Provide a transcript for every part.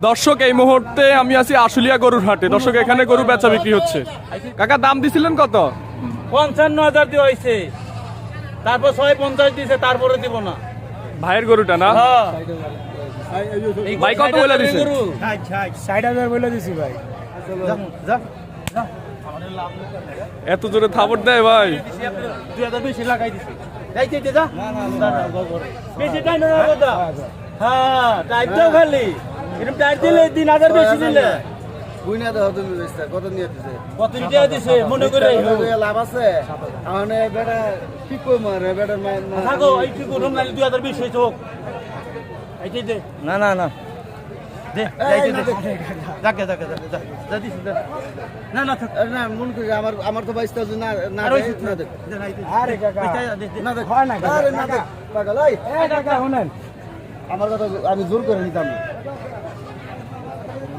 দর্শক এই মুহূর্তে আমি আছি আশুলিয়া গরুর হাটে। দর্শক এখানে গরু বেচা বিক্রি হচ্ছে। কাকা দাম দিছিলেন কত? পঞ্চান্ন হাজার দিয়ে হয়েছে তারপর ছয় পঞ্চাশ দিছে তারপরে দিব না। ভাইয়ের গরুটা না? হ্যাঁ। ভাই কত বলে দিছে? গরু। ষাট হাজার বলে দিছি ভাই। এত জোরে থাপড় দেয় ভাই। দুই হাজার বেশি লাগাই দিছে। যাইতে যা। বেশি টাইম না হ্যাঁ টাইম তো খালি। এরকম টাইম দিলে তিন হাজার বেশি দিলে। বুইনা দেওয়া তুমি বেচতা, কত নিয়ে দিছে? কত টাকা দিছে মনে করে লগে লাভ আছে? বেটা কি কই মারে বেটা থাকো এই কি করুন নাহলে দুই হাজার বেশি হয়েছে হোক। এইটাই দে। না না না। দে যাইতে দে। যাকে যাকে যাকে যা যা না না থাক। না মন করি আমার আমার তো না না আর ওই দেয়, না দেয়। আরে কাকা। দে দে। হয় না আরে না দেয়। পাগল, ওই, এ কাকা শুনেন। আমার কথা আমি জোর করে নিতাম না।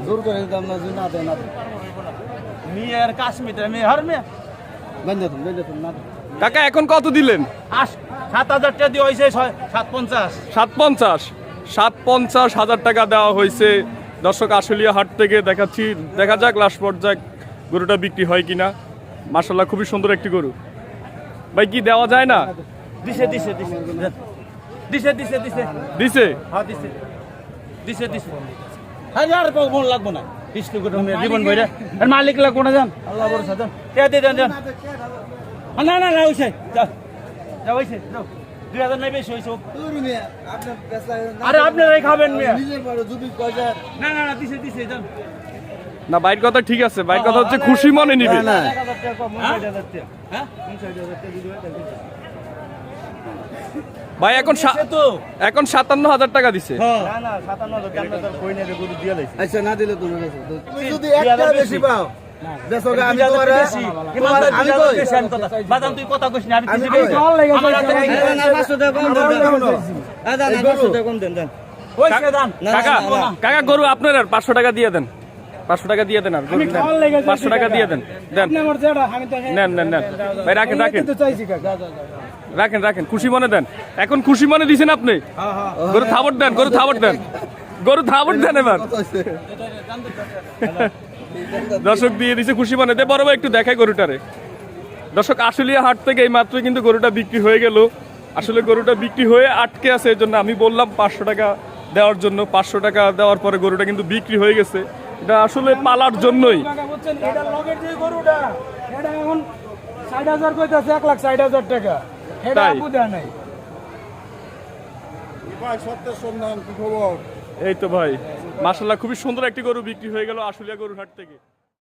জোর করে নিতাম না না দেয় না দেয়। মেয়ের কাশ্মীর মেয়ে হর মেয়ে। বেঁধে তুমি বেঁধে তুমি না কাকা এখন কত দিলেন? আস সাত হাজার টাকা দিয়ে হয়েছে ছয় সাত পঞ্চাশ। সাত পঞ্চাশ সাত পঞ্চাশ হাজার টাকা দেওয়া হয়েছে। দর্শক আশুলিয়া হাট থেকে দেখাচ্ছি। দেখা যাক লাস্ট পর্যায়ে গরুটা বিক্রি হয় কিনা। মাসাল্লাহ খুবই সুন্দর একটি গরু। ভাই কি দেওয়া যায় না? দিছে দিছে দিছে। দিছে দিছে দিছে। দিছে? হ্যাঁ দিছে। দিছে দিছে। আর মন লাগবো না। বিষ্ণু করে জীবন বইরে। আর মালিক লাগবো না যান আল্লাহ কে দিয়ে যান না না না যা। যা ওইছে যাও। দুই হাজার নাই বেশি আরে আপনারাই খাবেন মেয়ে। না না না দিছে দিছে যান না বাইর কথা ঠিক আছে বাইর কথা হচ্ছে খুশি মনে নিবে। না, ভাই এখন এখন সাতান্ন হাজার টাকা দিছে। আচ্ছা না দিলে তুমি যদি বেশি। পাও। কাকা কাকা গরু আপনার আর পাঁচশো টাকা দিয়ে দেন। পাঁচশো টাকা দিয়ে দেন আর পাঁচশো টাকা দিয়ে দেন। দেন। নেন নেন নেন। ভাই রাখেন রাখেন। রাখেন রাখেন। খুশি মনে দেন। এখন খুশি মনে দিছেন আপনি? গরু থাবট দেন গরু থাবট দেন। গরু থাবট দেন এবার। দর্শক, দিয়ে দিছে খুশি মনে। দে বড় একটু দেখাই গরুটারে। দর্শক, আশুলিয়া হাট থেকে এই মাত্র কিন্তু গরুটা বিক্রি হয়ে গেল। আসলে গরুটা বিক্রি হয়ে আটকে আছে এই জন্য আমি বললাম পাঁচশো টাকা দেওয়ার জন্য। পাঁচশো টাকা দেওয়ার পরে গরুটা কিন্তু বিক্রি হয়ে গেছে। এটা আসলে পালার জন্যই। এক লাখ ষাট হাজার টাকা। তাই? এই তো ভাই মাসাল্লাহ খুবই সুন্দর একটি গরু বিক্রি হয়ে গেল আশুলিয়া গরুর হাট থেকে।